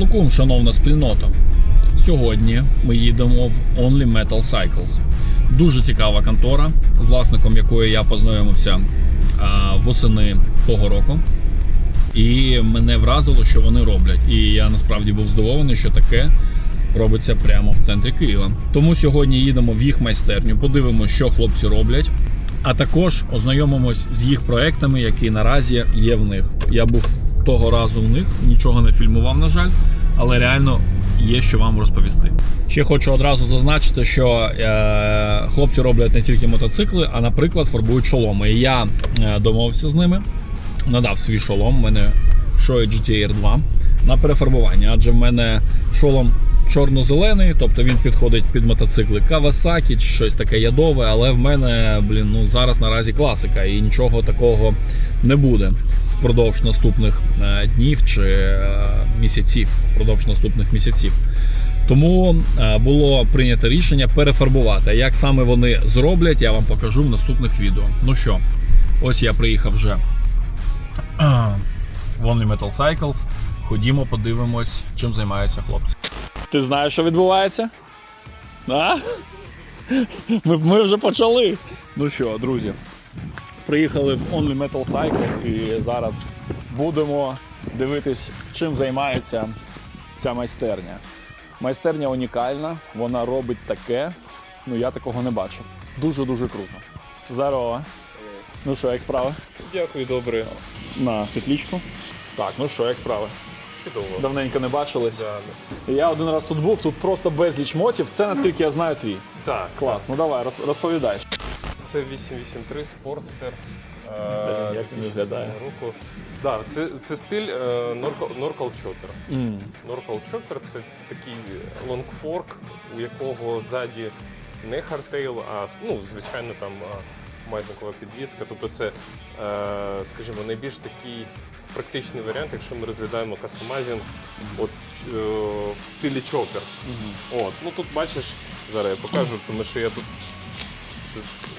Рахат шановна спільнота. Сьогодні ми їдемо в Only Metal Cycles. Дуже цікава контора, з власником якої я познайомився восени того року. І мене вразило, що вони роблять. І я насправді був здивований, що таке робиться прямо в центрі Києва. Тому сьогодні їдемо в їх майстерню, подивимося, що хлопці роблять. А також ознайомимось з їх проектами, які наразі є в них. Я був того разу в них, нічого не фільмував, на жаль, але реально є що вам розповісти. Ще хочу одразу зазначити, що е, хлопці роблять не тільки мотоцикли, а, наприклад, фарбують шоломи. І я е, домовився з ними, надав свій шолом. У мене Shoei GTR 2 на перефарбування, адже в мене шолом чорно-зелений, тобто він підходить під мотоцикли Kawasaki, чи щось таке ядове, але в мене, блін, ну зараз наразі класика, і нічого такого не буде впродовж наступних е, днів чи е, місяців. Впродовж наступних місяців. Тому е, було прийнято рішення перефарбувати. Як саме вони зроблять, я вам покажу в наступних відео. Ну що, ось я приїхав вже в Only Metal Cycles. Ходімо, подивимось, чим займаються хлопці. Ти знаєш, що відбувається? А? Ми, ми вже почали. Ну що, друзі, приїхали в Only Metal Cycles і зараз будемо дивитись, чим займається ця майстерня. Майстерня унікальна, вона робить таке. Ну я такого не бачив. Дуже-дуже круто. Здорово. Ну що, як справи? Дякую, добре. На петлічку. Так, ну що, як справи? Чудово. Давненько не бачились. Да, Я один раз тут був, тут просто безліч мотів. Це наскільки я знаю твій. Так, Клас, ну давай, роз- розповідай. Це 883 Sportster. Блін, як він виглядає? Року. Да, це, це стиль е, Norcal Chopper. Norcal Chopper це такий лонгфорк, у якого ззаді не хардтейл, а ну, звичайно там е, маятникова підвіска. Тобто це, е, скажімо, найбільш такий практичний варіант, якщо ми розглядаємо кастомайзинг от, е, в стилі чопер. От, ну тут бачиш, зараз я покажу, тому що я тут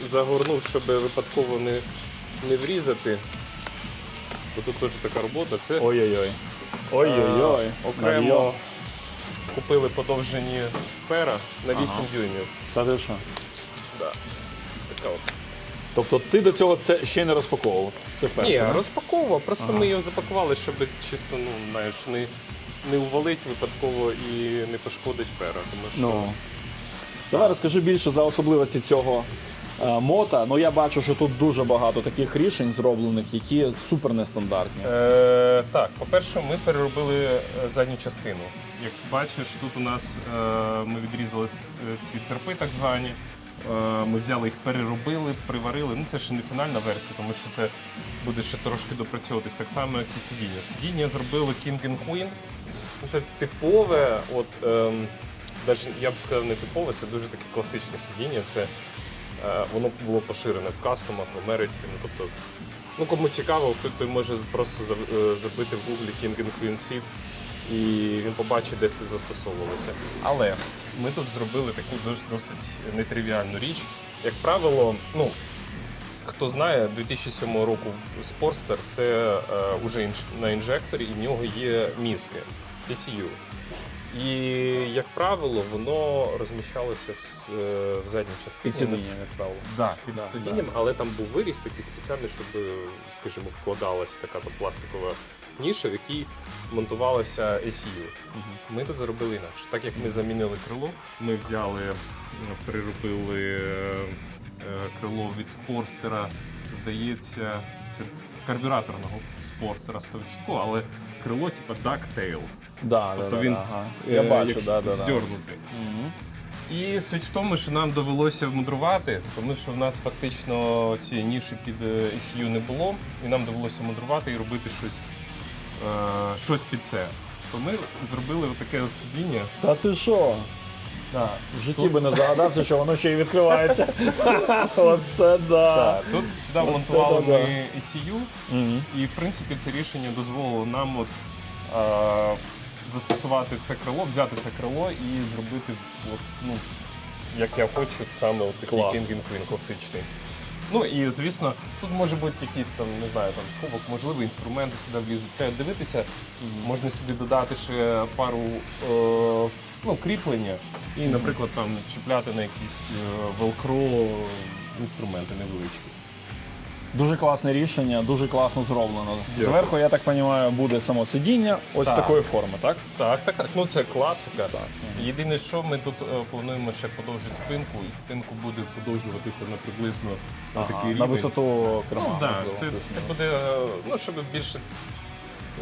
загорнув, щоб випадково не, не врізати. Бо тут теж така робота. Це Ой-ой-ой. Ой-ой-ой. Е, окремо купили подовжені пера на 8 дюймів. Та ти що? Да. Така от. Тобто ти до цього це ще не розпаковував. Це перше. Ні, да? розпаковував, просто ми його запакували, щоб чисто, ну, знаєш, не, не увалить випадково і не пошкодить пера. Тому що Ну. Давай розкажи більше за особливості цього е, мота. Ну я бачу, що тут дуже багато таких рішень зроблених, які супер нестандартні. Е, так, по-перше, ми переробили е, задню частину. Як бачиш, тут у нас е, ми відрізали е, ці серпи, так звані. Е, ми взяли їх, переробили, приварили. Ну це ще не фінальна версія, тому що це буде ще трошки допрацьовуватись. Так само, як і сидіння. Сидіння зробили King and Queen. Це типове, от ем, навіть я б сказав, не типове, це дуже таке класичне сидіння. Це е, воно було поширене в кастомах в Америці. Ну, тобто, ну кому цікаво, той, той може просто е, забити в гуглі King and Queen Seats і він побачить, де це застосовувалося. Але ми тут зробили таку дос- досить нетривіальну річ. Як правило, ну. Хто знає, 2007 року Sportster це е, уже інж, на інжекторі, і в нього є мізки TCU. І, як правило, воно розміщалося в, е, в задній частині. Під сидінням, як правило. Да, під Да, сидінням, але там був виріз такий спеціальний, щоб, е, скажімо, вкладалася така то пластикова ніша, в якій монтувалася ACU. Ми тут зробили інакше. Так як ми замінили крило, ми взяли, е, приробили крило від спорстера, здається, це карбюраторного спорстера 100%, але крило типу ducktail. Да, Тобто да, да, він ага. Я е, бачу, да, да, да. здьорнутий. І суть в тому, що нам довелося мудрувати, тому що в нас фактично цієї ніші під е, ECU не було, і нам довелося мудрувати і робити щось, е, щось під це. То ми зробили таке от сидіння. Та ти що? Да. В житті би не здогадався, що воно ще й відкривається. Оце да. Тут сюди вмонтували да-да-да. ми ECU, Мгм. і в принципі це рішення дозволило нам от, е, застосувати це крило, взяти це крило і зробити, от, ну, як я хочу, саме от такий Клас. King Queen класичний. Ну і звісно, тут може бути якийсь там, не знаю, там сховок, можливо, інструменти сюди влізуть. Треба дивитися. Можна сюди додати ще пару е, ну, кріплення і, наприклад, там чіпляти на якісь е, велкро інструменти невеличкі. Дуже класне рішення, дуже класно зроблено. Дякую. Зверху, я так розумію, буде само сидіння ось Так. такої форми, так? Так, так, так. Ну це класика. Єдине, що ми тут е, плануємо ще подовжити спинку, і спинку буде подовжуватися на приблизно на такий рівень. на висоту крила. Ну, да, можливо, це, це буде, е, ну, щоб більше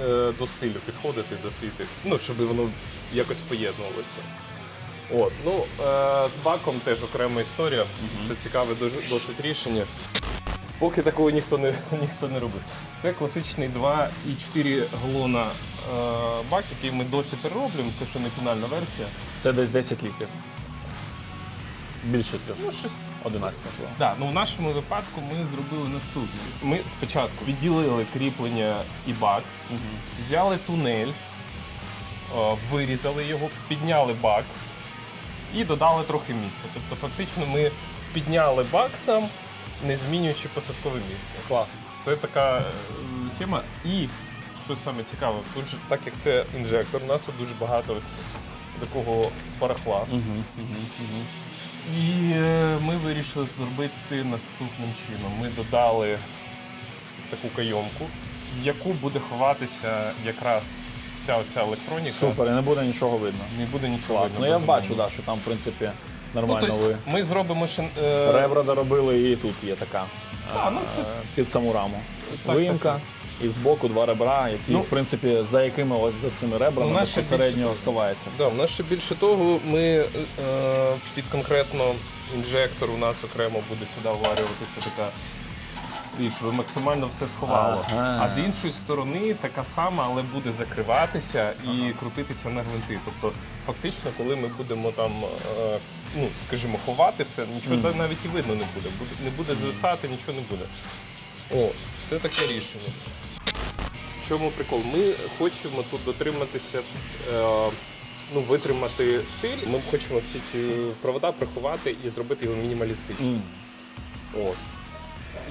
е, до стилю підходити, до фіти. Ну, щоб воно якось поєднувалося. От, ну, е, з баком теж окрема історія. Це цікаве дуже- досить рішення. Поки такого ніхто не, ніхто не робить. Це класичний 2,4 галона е, бак, який ми досі перероблюємо. Це ще не фінальна версія. Це десь 10 літрів. Більше трьох. Ну, щось 11, можливо. Да, ну в нашому випадку ми зробили наступне. Ми спочатку відділили кріплення і бак, взяли тунель, е, вирізали його, підняли бак і додали трохи місця. Тобто, фактично, ми підняли бак сам, не змінюючи посадкове місце. Клас. Це така е, тема. І що саме цікаве, тут же, так як це інжектор, у нас тут дуже багато такого барахла. І е, ми вирішили зробити наступним чином. Ми додали таку кайомку, в яку буде ховатися якраз вся оця електроніка. Супер, і не буде нічого видно. Не буде нічого. Клас. видно, Ну я безумовно. бачу, да, що там, в принципі, нормально тобто, ви. ми зробимо ще. е, Ребра доробили, і тут є така А, ну, це- е, під саму раму. так, Виїмка. так. І збоку два ребра, які, Ну, в принципі, за якими ось за цими ребрами Ну, наше безпосередньо сховається. Да, в нас ще більше того, ми е, під конкретно інжектор у нас окремо буде сюди вварюватися така річ, щоб максимально все сховало. Ага. А з іншої сторони така сама, але буде закриватися і крутитися на гвинти. Тобто, фактично, коли ми будемо там, е, ну скажімо, ховати все, нічого навіть і видно не буде. Буде не буде звисати, нічого не буде. О, це таке рішення. В чому прикол? Ми хочемо тут дотриматися, е, ну, витримати стиль. Ми хочемо всі ці провода приховати і зробити його мінімалістичним. М. От.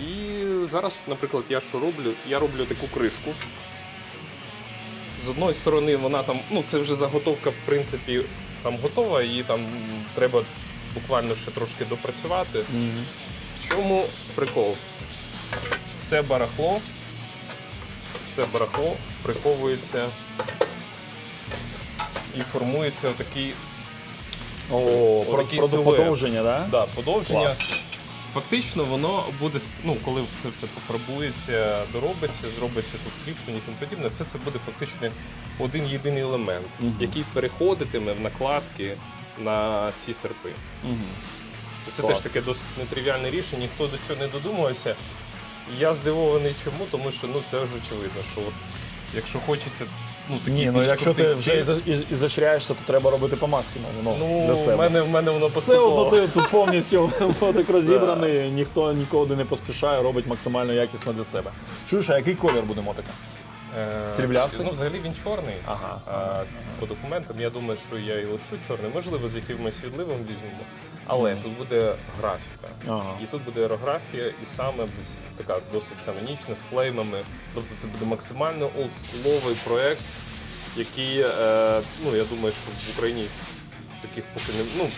І зараз, наприклад, я що роблю? Я роблю таку кришку. З одної сторони, вона там, ну це вже заготовка, в принципі, там готова, її там треба буквально ще трошки допрацювати. Мгм. В чому прикол? Все барахло, все барахло приховується і формується отакий О, про, про силует. подовження, да? да, подовження. Клас. Фактично, воно буде ну, коли це все пофарбується, доробиться, зробиться тут кріплення і тому подібне, все це буде фактично один єдиний елемент, Мгм. який переходитиме в накладки на ці серпи. Мгм. Це Клас. теж таке досить нетривіальне рішення, ніхто до цього не додумався. Я здивований чому, тому що ну це ж очевидно, що от, якщо хочеться ну, такий Ні, ну більш якщо ти крутий вже стиль, то треба робити по максимуму. Ну, ну, для в себе. мене, в мене воно Все поступово. одно ти тут повністю лотик розібраний, ніхто нікуди не поспішає, робить максимально якісно для себе. Чуєш, а який колір буде мотика? Е, Сріблястий? Ну, взагалі він чорний. Ага. А, по документам я думаю, що я і лишу чорний. Можливо, з якимось світливим візьмемо. Але тут буде графіка. Ага. І тут буде аерографія, і саме така досить канонічна з флеймами. Тобто це буде максимально олдскуловий проект, який, е, ну я думаю, що в Україні таких поки не. Ну,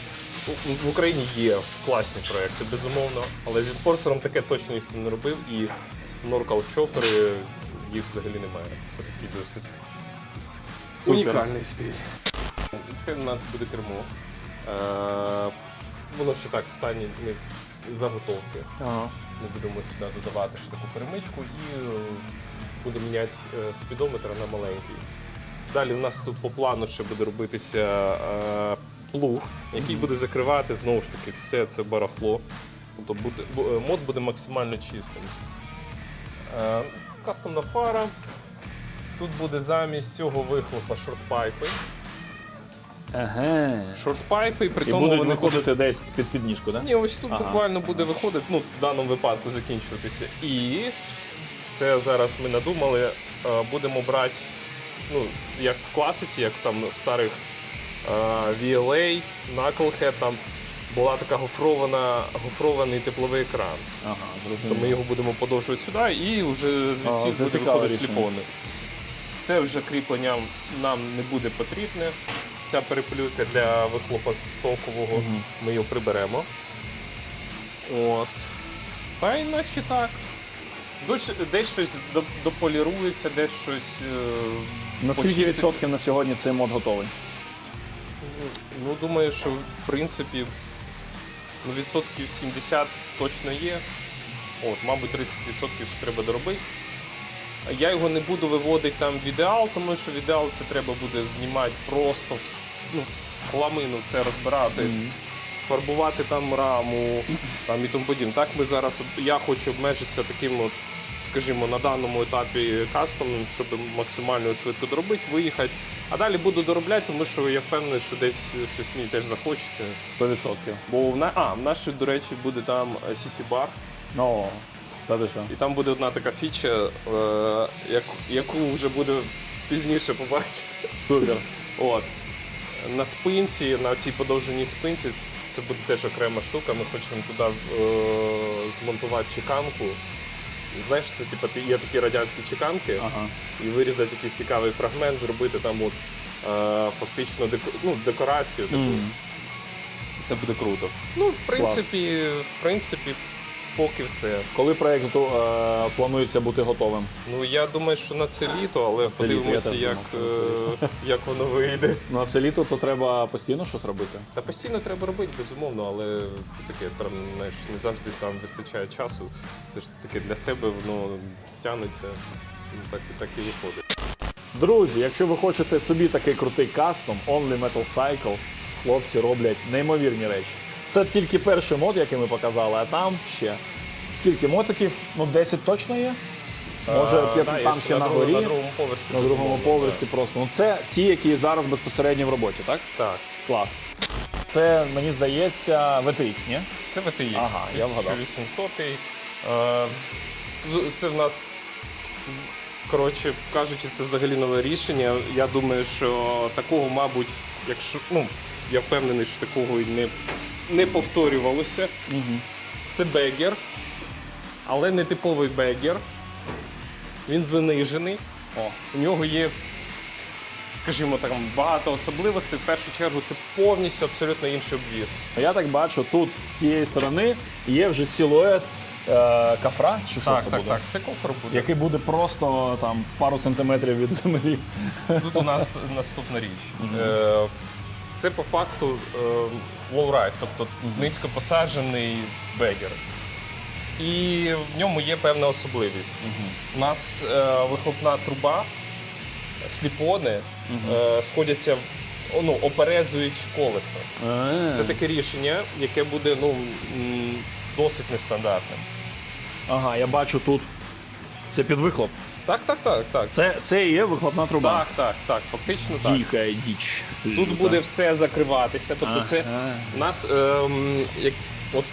в Україні є класні проекти, безумовно, але зі спонсором таке точно ніхто не робив, і Norcal Chopper їх взагалі немає. Це такий досить Супер. унікальний стиль. Це у нас буде кермо. Е, воно ще так в стані не заготовки. Ага. Ми будемо сюди додавати ще таку перемичку і е, будемо міняти е, спідометр на маленький. Далі у нас тут по плану ще буде робитися е, плуг, який буде закривати знову ж таки все це барахло. Тобто буде, бу- е, мод буде максимально чистим. Е, кастомна фара. Тут буде замість цього вихлопа шортпайпи. Ага. Шортпайпи, при І тому будуть вони виходити десь під підніжку, так? ні, ось тут Ага. буквально буде виходити, ну, в даному випадку закінчуватися. І це зараз ми надумали, е, будемо брати, ну, як в класиці, як там в старих е, VLA, Knucklehead, там була така гофрована, гофрований тепловий екран. Ага, То ми його будемо подовжувати сюди і вже А, звідси це буде цікаве виходити рішення. сліпони. Це вже кріплення нам не буде потрібне. Ця переплюйка для вихлопа стокового, Мгм. ми його приберемо. От. Та іначе так. Десь, десь щось до- дополірується, десь щось. е, На скільки почиститься. відсотків на сьогодні цей мод готовий? Ну, думаю, що в принципі ну, відсотків 70 точно є. От, мабуть, 30% ще треба доробити. Я його не буду виводити там в ідеал, тому що в ідеал це треба буде знімати просто вс- ну, хламину все розбирати, фарбувати там раму там, і тому подібне. Так ми зараз я хочу обмежитися таким, от, скажімо, на даному етапі кастомом, щоб максимально швидко доробити, виїхати. А далі буду доробляти, тому що я впевнений, що десь щось мені теж захочеться. 100%. Бо в на а, в ще, до речі, буде там CC бар, О, та ти що? і там буде одна така фіча, е, як, яку вже буде пізніше побачити. Супер. От. На спинці, на цій подовженій спинці, це буде теж окрема штука. Ми хочемо туди е, змонтувати чеканку. Знаєш, це типу, є такі радянські чеканки, Ага. і вирізати якийсь цікавий фрагмент, зробити там от, е, фактично деко, ну, декорацію. Таку. Це буде круто. Ну, в принципі, в принципі, поки все. Коли проєкт е, планується бути готовим? Ну я думаю, що на це літо, але це літо, я подивимося, теж як, думав, що е, як воно вийде. Ну, а це літо, то треба постійно щось робити. Та постійно треба робити, безумовно, але таке там, знаєш, не завжди там вистачає часу. Це ж таке для себе воно тягнеться. Ну, так, і- так і виходить. Друзі, якщо ви хочете собі такий крутий кастом, Only Metal Cycles, хлопці роблять неймовірні речі. Це тільки перший мод, який ми показали, а там ще. Скільки мотиків? Ну, 10 точно є? Може, А, да, там є ще на другому- горі, На другому поверсі. на другому безумовно, поверсі просто. Ну, це ті, які зараз безпосередньо в роботі, так? Так. так. Клас. Це, мені здається, VTX, ні? Це VTX. Ага, я вгадав. 1800. Е, Це в нас, коротше кажучи, це взагалі нове рішення. Я думаю, що такого, мабуть, якщо. Ну, я впевнений, що такого і не, не повторювалося. Угу. Це бегер, але не типовий бегер. Він занижений. О, У нього є, скажімо так, багато особливостей. В першу чергу це повністю абсолютно інший обвіз. Я так бачу, тут з цієї сторони є вже силует е, кафра, чи що Так, це так, буде? так. Це кофр буде. Який буде просто там пару сантиметрів від землі. Тут у нас наступна річ. Е, Це по факту е, лоурайд, тобто низько посаджений бегер. І в ньому є певна особливість. У нас е, вихлопна труба, сліпони е, сходяться, в- ну, оперезують колесо. Це таке рішення, яке буде ну, м, досить нестандартним. Ага, я бачу тут. Це під вихлоп. Так, так, так, так. Це, це і є вихлопна труба. Так, так, так, фактично так. Діка діч. Тут буде все закриватися. Тобто, це Ага. у нас ем, як от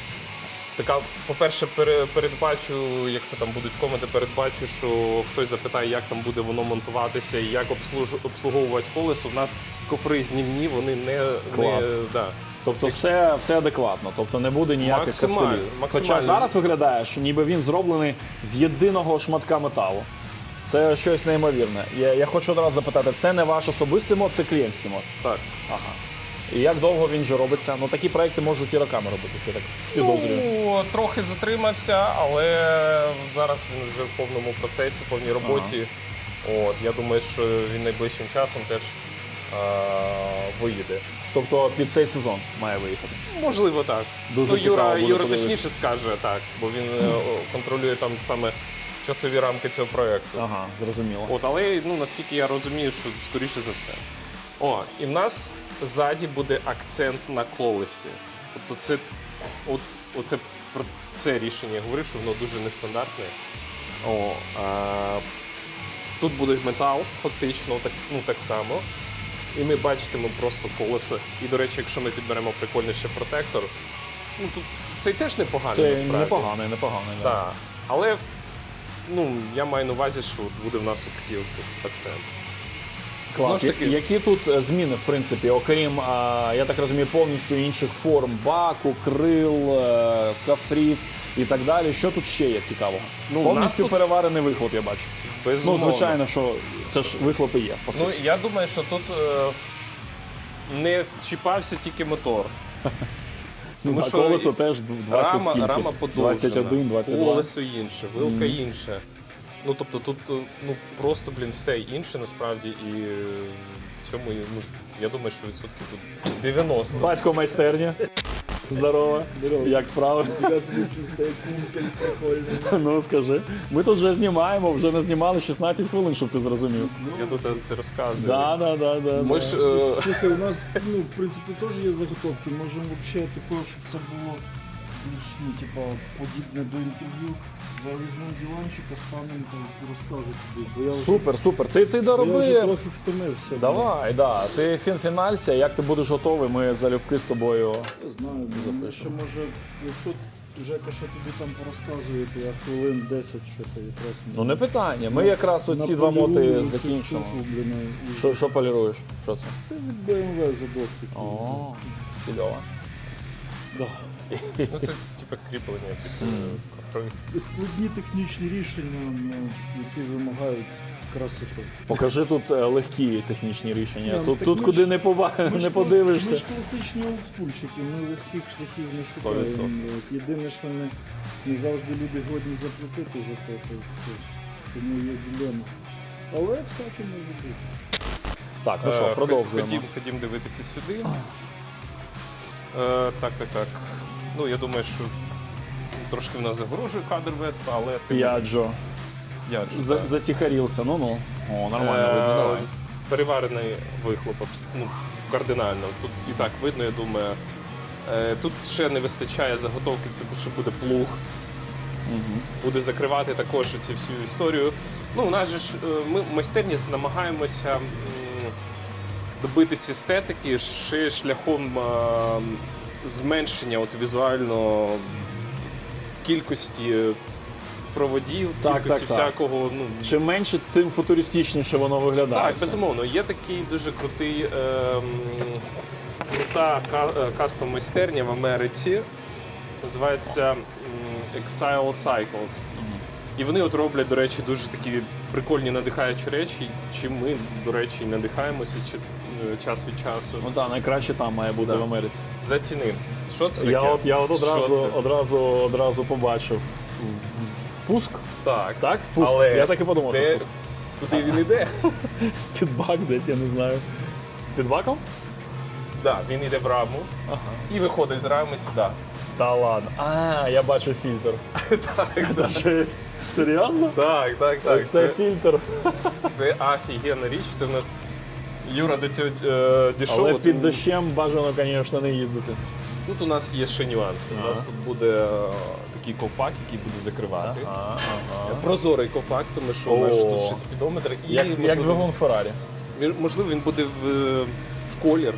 така, по-перше, пере- передбачу, якщо там будуть коменти, передбачу, що хтось запитає, як там буде воно монтуватися і як обслуж- обслуговувати колесо. У нас кофри знімні, вони не, Клас. не да. Тобто все, все адекватно, тобто не буде ніяких Максимально. Хоча максимально. зараз виглядає, що ніби він зроблений з єдиного шматка металу. Це щось неймовірне. Я, я хочу одразу запитати, це не ваш особистий мод, це клієнтський мод. Так. Ага. І як довго він вже робиться? Ну такі проекти можуть і роками робитися, я так підозрюю. Ну, трохи затримався, але зараз він вже в повному процесі, в повній роботі. От, я думаю, що він найближчим часом теж а, виїде. Тобто під цей сезон має виїхати. Можливо, так. Дуже ну, цікаво Юра, буде Юра подивитися. точніше скаже так, бо він е, о, контролює там саме часові рамки цього проєкту. Ага, зрозуміло. От, але ну, наскільки я розумію, що скоріше за все. О, і в нас ззаді буде акцент на колесі. Тобто це, от, оце про це рішення я говорив, що воно дуже нестандартне. О, а, тут буде метал, фактично, так, ну, так само. І ми бачитимо просто колесо. І, до речі, якщо ми підберемо прикольний ще протектор, ну тут цей теж непоганий Це насправді. непоганий, непоганий. да. Так. Але ну, я маю на увазі, що буде в нас такий акцент. Клас. ж таки, Які тут е, зміни, в принципі, окрім, я так розумію, повністю інших форм баку, крил, е, кафрів і так далі. Що тут ще є цікавого? Ну, повністю тут- переварений вихлоп, я бачу. безумовно. Ну, звичайно, що це ж вихлопи є. По Ну, я думаю, що тут е, не чіпався тільки мотор. тому а що колесо теж 20 рама, скільки? рама подовжена, 21, 22. колесо інше, вилка інше. Ну, тобто тут ну, просто, блін, все інше насправді, і е, в цьому, ну, я думаю, що відсотків тут 90. Батько майстерня. Здорово. Як справи? Я смучив той кумпель прикольний. Ну скажи. Ми тут вже знімаємо, вже не знімали 16 хвилин, щоб ти зрозумів. Я тут це розказую. Да, да, да, да. Ми ж, е, Слухай, у нас, ну, в принципі, теж є заготовки. Можемо взагалі такого, щоб це було більш, ну, типа, подібне до інтерв'ю. Завізьмемо диванчика, станемо та розкажу тобі. Бо я вже, Супер, супер. Ти, ти я вже дороби. трохи втомився. Давай, да. Ти фінфінальця, як ти будеш готовий, ми залюбки з тобою. Я знаю, ну, ще може, якщо Жека ще тобі там порозказує, то я хвилин 10 що то якраз. Ну не питання. Ми якраз оці два моти закінчимо. Що, що поліруєш? Що це? Це від BMW задовки. О, стильово. Да. Ну, це типу кріплення під е. Складні технічні рішення, які вимагають красоти. Покажи тут е, легкі технічні рішення. Ні, ну, Тут, так тут ми куди ж- не, поба... Ми не подивишся. Ми ж класичні олдскульчики, ми легких шляхів не шукаємо. 100%. Єдине, що не, не завжди люди годні заплатити за те, то, то, тому є дилема. Але всяке може бути. Так, ну Е, що, ход- продовжуємо. Ходім, ходім дивитися сюди. Е, так, так, так. Ну, я думаю, що трошки в нас загорожує кадр Веспа, але тим- П'яджо. я ж, За, так. затихарівся. Ну ну. О, нормально Е. З- Переварений вихлоп, абс- ну, кардинально. Тут і так видно, я думаю. Е, Тут ще не вистачає заготовки, це ще буде плуг. Буде закривати також цю всю історію. Ну, у нас же ж е, ми майстерні намагаємося м, добитися естетики ще шляхом е, зменшення от, візуально кількості проводів, Так, кількості так, так. всякого. Ну, Чим менше, тим футуристичніше воно виглядає. так, безумовно. Є такий дуже крутий ем, крута ка- е, кастом майстерня в Америці. Називається м, Exile Cycles. І вони от роблять, до речі, дуже такі прикольні надихаючі речі, чим ми, до речі, надихаємося чи- е, час від часу. Ну так, найкраще там має бути Да. в Америці. Заціни. Що це таке? Я от, я от Що одразу, це? одразу, одразу побачив впуск. Так. Так, впуск. Але я так і подумав, що Де, впуск. куди він іде? Під бак десь, я не знаю. Під баком? да, він йде в раму Ага. і виходить з рами сюди. Та ладно. А, я бачу фільтр. так, Це жесть. Серйозно? так, так, так. це фільтр. Це офігенна річ. Це в нас Юра до цього е, дійшов. Але От під він- дощем бажано, звісно, не їздити. Тут у нас є ще нюанси. У нас тут буде е, такий ковпак, який буде закривати. Ага, ага. Прозорий ковпак, тому що у нас О. тут ще спідометр. І Як, як можливо, двигун Феррарі. він- можливо, він буде в, в колір.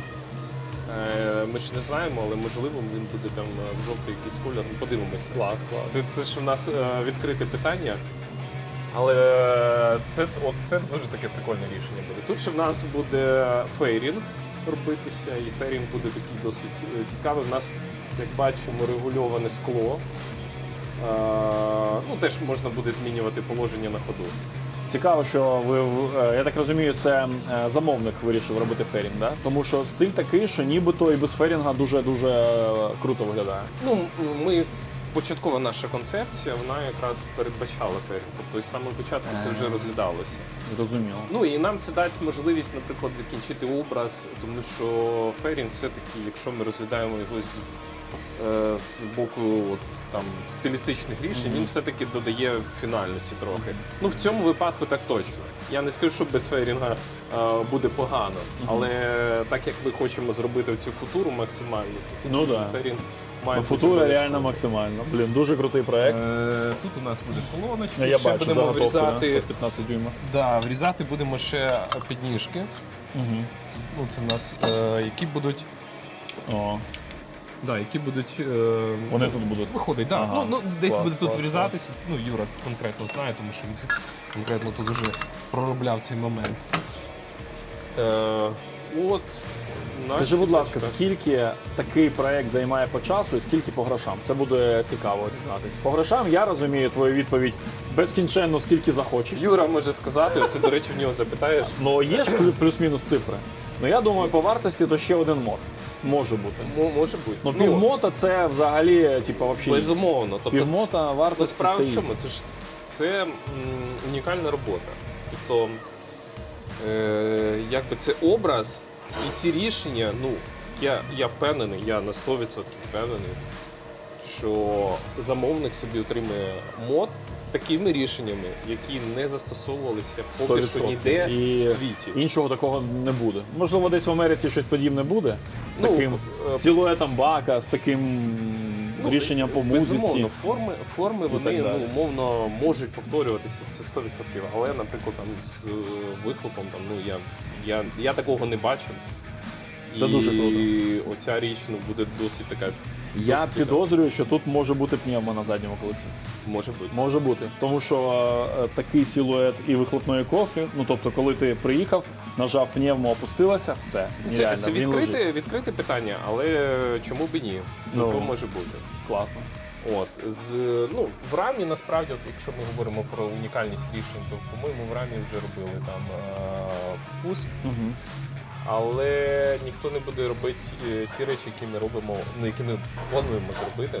Е, Ми ж не знаємо, але можливо він буде там е, в жовтий якийсь колір. Ну, Подивимося. Клас, клас. Це, це ж у нас е, відкрите питання. Але це, от, це дуже таке прикольне рішення буде. Тут ще в нас буде фейрінг робитися, і фейрінг буде такий досить е, цікавий. У нас, як бачимо, регульоване скло. Е, ну, теж можна буде змінювати положення на ходу. Цікаво, що ви е, я так розумію, це замовник вирішив робити ферінг, да? Тому що стиль такий, що нібито і без ферінга дуже дуже круто виглядає. Ну, ми початкова наша концепція, вона якраз передбачала фейрінг. Тобто, з самого початку це вже розглядалося. Зрозуміло. Ну і нам це дасть можливість, наприклад, закінчити образ, тому що Ферінг все-таки, якщо ми розглядаємо його з, е, з боку от, там, стилістичних рішень, він все-таки додає фінальності трохи. Ну в цьому випадку так точно. Я не скажу, що без Ферінга е, буде погано, але так як ми хочемо зробити цю футуру максимально, то Ну да. Ферінг має Ну, Футура реально максимально. Блін, дуже крутий проект. Е, Тут у нас буде колоночка, я ще бачу будемо заготовку врізати. да, 15 дюймів. Да, врізати будемо ще підніжки. Угу. Ну, це в нас, е, які будуть. О, Да, які будуть. Е, вони ну, тут будуть. Виходить, да. Ага. Ну, ну, десь Клас, буде тут клас, врізатися. Ну, Юра конкретно знає, тому що він це конкретно тут уже проробляв цей момент. Е, от, Скажи, будь ласка, скільки такий проект займає по часу і скільки по грошам? Це буде цікаво дізнатись. По грошам я розумію твою відповідь безкінченно, скільки захочеш. Юра може сказати, це, до речі, в нього запитаєш. Ну є ж плюс-мінус цифри. Ну я думаю, по вартості то ще один мод. Може бути. М- може бути. Ну, півмота це взагалі, типу, взагалі. Безумовно. Тобто, Півмота Ну, вартості справа це в чому? ізі. Це ж це м, унікальна робота. Тобто, е, якби це образ і ці рішення, ну, я, я впевнений, я на 100% впевнений, що замовник собі отримує мод з такими рішеннями, які не застосовувалися поки що 100%. ніде І в світі. Іншого такого не буде. Можливо, десь в Америці щось подібне буде. З Ну, таким е, силуетом бака, з таким Ну, рішенням по музиці. Безумовно, форми, форми вони ну, умовно можуть повторюватися, це 100%. Але, наприклад, там з е, вихлопом, там, ну, я, я, я такого не бачив. Це і дуже круто. І оця річ ну, буде досить така. Я досить підозрюю, що тут може бути пневмо на задньому колесі. Може бути. Може бути. Тому що е, такий силует і вихлопної кофі, ну тобто, коли ти приїхав, нажав пневмо, опустилася, все. Це, нереально, це він лежить. відкрите, відкрите питання, але чому б і ні? Цілком Ну. може бути. Класно. От з ну в рамі насправді, от, якщо ми говоримо про унікальність рішень, то по-моєму в рамі вже робили там е, впуск, Угу. але ніхто не буде робити е, ті речі, які ми робимо, ну які ми плануємо зробити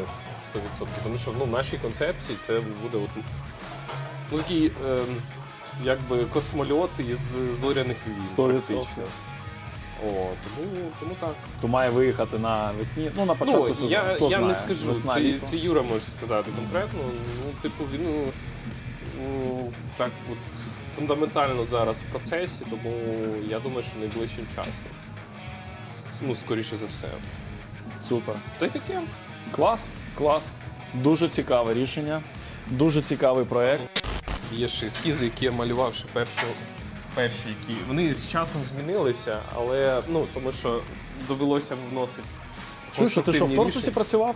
100%. Тому що ну в нашій концепції це буде от, ну такий. Е, Якби космольот із зоряних війн. 100%. практично. О, тому, тому так. То має виїхати на весні. Ну, на початку Ну, сезону. я, Хто я знає, не скажу, весна, це, літо. це Юра може сказати конкретно. Ну, типу, він ну, ну, так от фундаментально зараз в процесі, тому я думаю, що найближчим часом. Ну, скоріше за все. Супер. Та й таке. Клас, клас. Дуже цікаве рішення, дуже цікавий проект. Є ще ескізи, які я малював ще першу, перші, які вони з часом змінилися, але ну, тому що довелося вносити. Чуєш, що ти що в конструктивні Торсусі рішення. працював?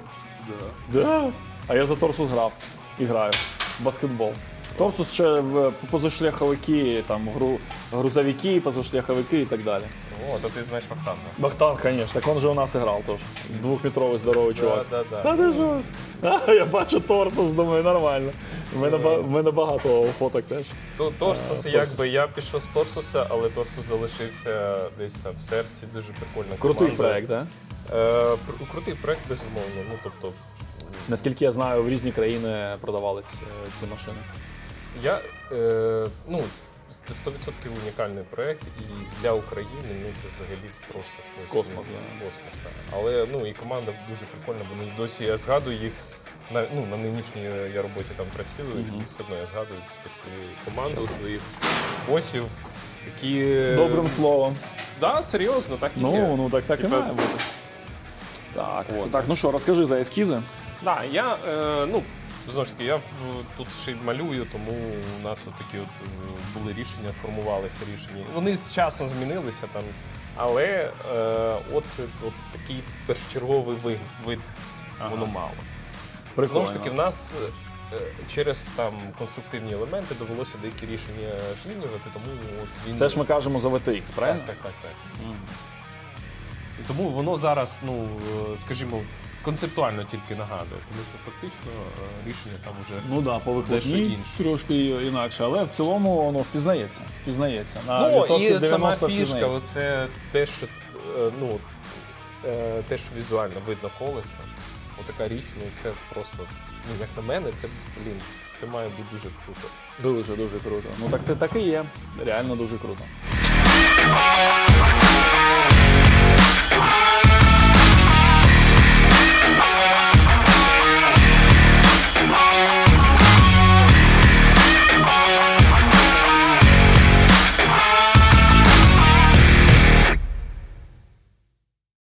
Да. Да. А я за Торсус грав і граю. Баскетбол. Торсус ще в позашляховики, там гру, грузовики, позашляховики і так далі. О, то ти знаєш Вахтанга. Бахтан, звісно, так він же у нас грав теж. Двохметровий здоровий чувак. Да, да, Та да. ти що? А, я бачу Торсус, думаю, нормально. У мене, ба- в мене багато фоток теж. То Торсус, якби я пішов з Торсуса, але Торсус залишився десь там в серці. Дуже прикольна Крутий команда. проект, так? Да? Е, пр- крутий проект, безумовно. Ну тобто, Наскільки я знаю, в різні країни продавались е, ці машини. Я е, ну. Це 100% унікальний проект, і для України ну це взагалі просто щось Космос, ну, да. космос так. Але ну і команда дуже прикольна, вони досі я згадую їх. На ну на нинішній я роботі там працюю, і все одно я згадую типу, свою команду, своїх босів, які Добрим словом. Да, серйозно, так і Ну, є. ну так, так і Типа- має бути. Так, От. так, ну що, розкажи за ескізи. Да, я, е, ну, знову ж таки, я тут ще й малюю, тому у нас от такі от е, були рішення, формувалися рішення. Вони з часом змінилися там, але е, оце от такий першочерговий вид, вид Ага. воно мало. Прикольно. Знову ж таки, в нас е, через там конструктивні елементи довелося деякі рішення змінювати, тому от він Це ж ми кажемо за VTX, правильно? так, так, так, так. І тому воно зараз, ну е, скажімо, концептуально тільки нагадує, тому що фактично е, рішення там вже Ну да, по вихлопній трошки інакше, але в цілому воно впізнається. Впізнається. На ну і сама 90 фішка, оце те, що е, ну е, те, що візуально видно колеса. Отака річ, ну це просто, ну як на мене, це блін, це має бути дуже круто. Дуже дуже круто. Ну так ти так і є. Реально дуже круто.